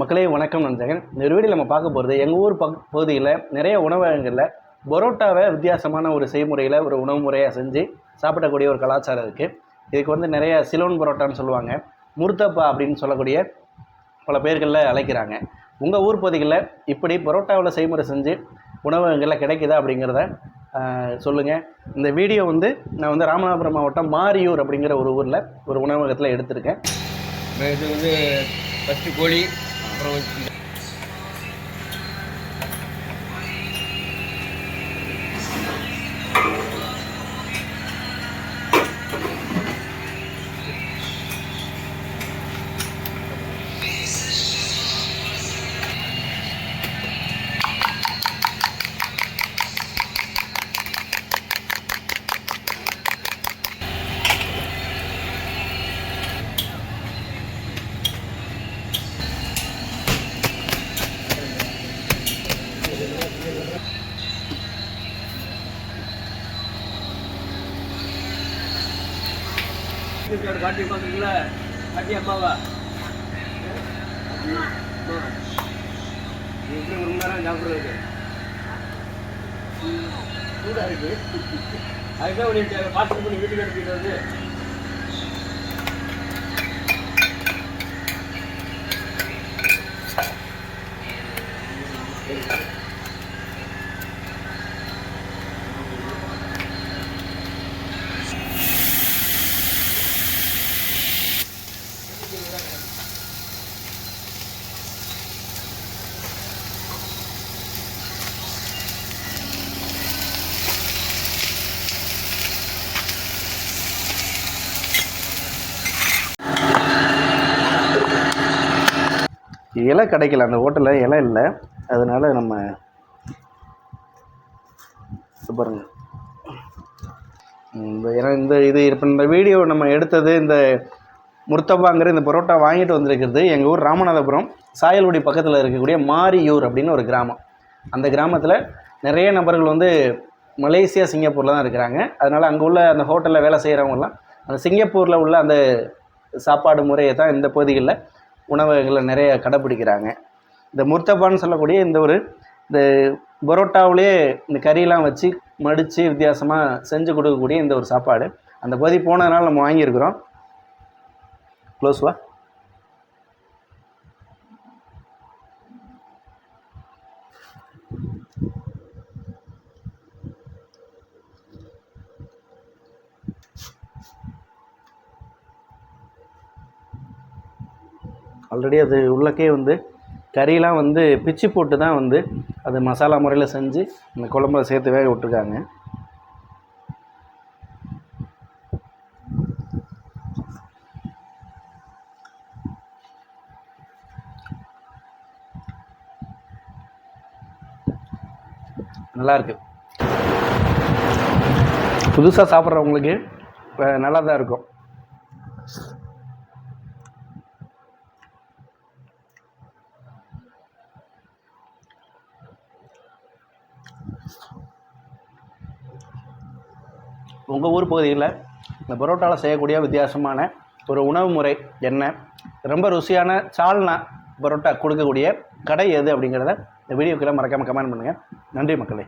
மக்களே வணக்கம் நினச்சேன் இந்த வீடியோ நம்ம பார்க்க போகிறது எங்கள் ஊர் பக் பகுதியில் நிறைய உணவகங்களில் பரோட்டாவை வித்தியாசமான ஒரு செய்முறையில் ஒரு உணவு முறையாக செஞ்சு சாப்பிடக்கூடிய ஒரு கலாச்சாரம் இருக்குது இதுக்கு வந்து நிறைய சிலோன் பரோட்டான்னு சொல்லுவாங்க. முர்த்தப்பா அப்படின்னு சொல்லக்கூடிய பல பேர்களில் அழைக்கிறாங்க. உங்கள் ஊர் பகுதிகளில் இப்படி பரோட்டாவில் செய்முறை செஞ்சு உணவகங்களில் கிடைக்குதா அப்படிங்கிறத சொல்லுங்கள் இந்த வீடியோ வந்து நான் வந்து ராமநாதபுரம் மாவட்டம் மாரியூர் அப்படிங்கிற ஒரு ஊரில் ஒரு உணவகத்தில் எடுத்திருக்கேன். இது வந்து ஃபஸ்ட்டு கோழி அப்புறம் வீட்டுல பாட்டி உட்காந்துருக்குல பாட்டி அம்மாவா? எப்படி ஒரு நேரம் சாப்பிட்றது? சூடாக இருக்கு. அதுதான் உனக்கு பார்சல் பண்ணி வீட்டுக்கு எடுத்துக்கிட்டு வந்து. இலை கிடைக்கல அந்த ஹோட்டலில் இலை இல்லை. அதனால் நம்ம இது பாருங்க. இந்த ஏன்னா இந்த இது இப்போ இந்த வீடியோ நம்ம எடுத்தது இந்த முர்த்தபாங்கிற இந்த பரோட்டா வாங்கிட்டு வந்திருக்கிறது எங்கள் ஊர் ராமநாதபுரம் சாயல்குடி பக்கத்தில் இருக்கக்கூடிய மாரியூர் அப்படின்னு ஒரு கிராமம். அந்த கிராமத்தில் நிறைய நபர்கள் வந்து மலேசியா சிங்கப்பூரில் தான் இருக்கிறாங்க. அதனால் அங்கே உள்ள அந்த ஹோட்டலில் வேலை செய்கிறவங்கலாம் அந்த சிங்கப்பூரில் உள்ள அந்த சாப்பாடு முறையை தான் இந்த பகுதிகளில் உணவகங்களை நிறைய கடைப்பிடிக்கிறாங்க இந்த முர்த்தப்பான்னு சொல்லக்கூடிய இந்த ஒரு இந்த பரோட்டாவிலேயே இந்த கறியெல்லாம் வச்சு மடித்து வித்தியாசமாக செஞ்சு கொடுக்கக்கூடிய இந்த ஒரு சாப்பாடு. அந்த பகுதி போனதுனால நம்ம வாங்கியிருக்கிறோம். க்ளோஸ்வா ஆல்ரெடி அது உள்ளக்கே வந்து கறியெலாம் வந்து பிச்சு போட்டு தான் வந்து அது மசாலா முறையில் செஞ்சு அந்த குழம்புல சேர்த்து வேக விட்டுருக்காங்க. நல்லாயிருக்கு புதுசாக சாப்பிட்றவங்களுக்கு நல்லா தான் இருக்கும். உங்கள் ஊர் பகுதியில் இந்த பரோட்டாவில் செய்யக்கூடிய வித்தியாசமான ஒரு உணவு முறை என்ன? ரொம்ப ருசியான சால்னா பரோட்டா கொடுக்கக்கூடிய கடை எது அப்படிங்கிறத இந்த வீடியோக்கெல்லாம் மறக்காமல் கமெண்ட் பண்ணுங்கள் நன்றி மக்களே.